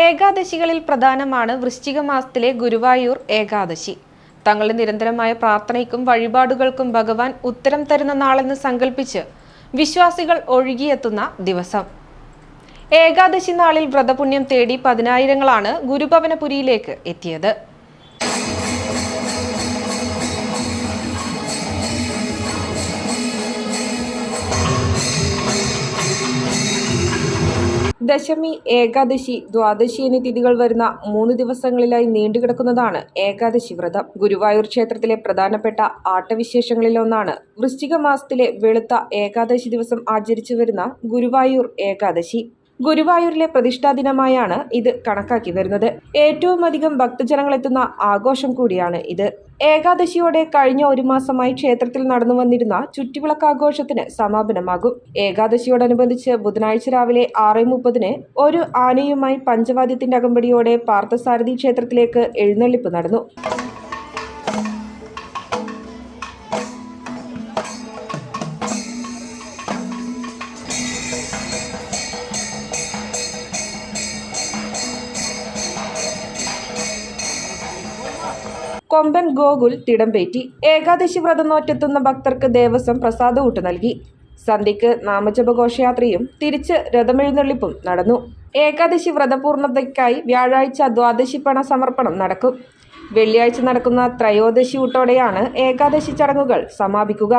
ഏകാദശികളിൽ പ്രധാനമാണ് വൃശ്ചിക മാസത്തിലെ ഗുരുവായൂർ ഏകാദശി. തങ്ങളുടെ നിരന്തരമായ പ്രാർത്ഥനയ്ക്കും വഴിപാടുകൾക്കും ഭഗവാൻ ഉത്തരം തരുന്ന നാളെന്ന് സങ്കല്പിച്ച് വിശ്വാസികൾ ഒഴുകിയെത്തുന്ന ദിവസം. ഏകാദശി നാളിൽ വ്രതപുണ്യം തേടി പതിനായിരങ്ങളാണ് ഗുരുഭവനപുരിയിലേക്ക് എത്തിയത്. ദശമി ഏകാദശി ദ്വാദശി എന്നീ തിഥികൾ വരുന്ന മൂന്ന് ദിവസങ്ങളിലായി നീണ്ടുകിടക്കുന്നതാണ് ഏകാദശി വ്രതം. ഗുരുവായൂർ ക്ഷേത്രത്തിലെ പ്രധാനപ്പെട്ട ആട്ടവിശേഷങ്ങളിലൊന്നാണ് വൃശ്ചിക മാസത്തിലെ വെളുത്ത ഏകാദശി ദിവസം ആചരിച്ചു വരുന്ന ഗുരുവായൂർ ഏകാദശി. ഗുരുവായൂരിലെ പ്രതിഷ്ഠാ ദിനമായാണ് ഇത് കണക്കാക്കി വരുന്നത്. ഏറ്റവും അധികം ഭക്തജനങ്ങളെത്തുന്ന ആഘോഷം കൂടിയാണ് ഇത്. ഏകാദശിയോടെ കഴിഞ്ഞ ഒരു മാസമായി ക്ഷേത്രത്തിൽ നടന്നു വന്നിരുന്ന ചുറ്റുവിളക്കാഘോഷത്തിന് സമാപനമാകും. ഏകാദശിയോടനുബന്ധിച്ച് ബുധനാഴ്ച രാവിലെ ആറ് മുപ്പതിന് ഒരു ആനയുമായി പഞ്ചവാദ്യത്തിന്റെ അകമ്പടിയോടെ പാർത്ഥസാരഥി ക്ഷേത്രത്തിലേക്ക് എഴുന്നള്ളിപ്പ് നടന്നു. കൊമ്പൻ ഗോകുൽ തിടമ്പേറ്റി ഏകാദശി വ്രതം നോറ്റെത്തുന്ന ഭക്തർക്ക് ദേവസ്വം പ്രസാദ നൽകി. സന്ധ്യയ്ക്ക് നാമജപഘോഷയാത്രയും തിരിച്ച് രഥമെഴുന്നള്ളിപ്പും നടന്നു. ഏകാദശി വ്രതപൂർണതയ്ക്കായി വ്യാഴാഴ്ച ദ്വാദശി പണ സമർപ്പണം നടക്കും. വെള്ളിയാഴ്ച നടക്കുന്ന ത്രയോദശി ഊട്ടോടെയാണ് ഏകാദശി ചടങ്ങുകൾ സമാപിക്കുക.